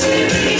Deus.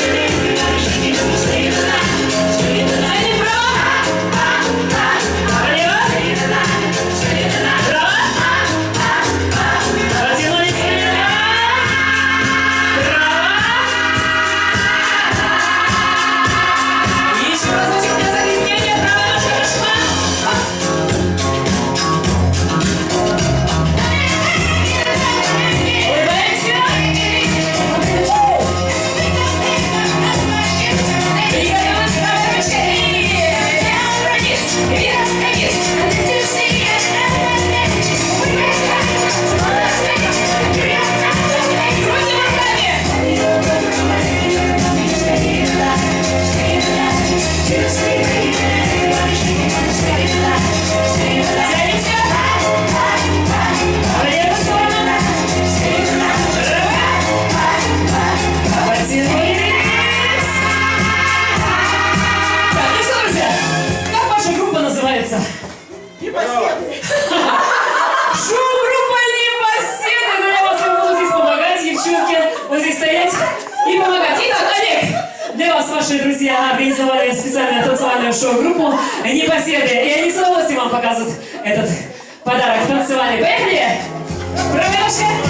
наши друзья организовали специальную танцевальную шоу-группу «Непоседы». И они с удовольствием вам показывают этот подарок. Танцевали. Поехали! Промежка!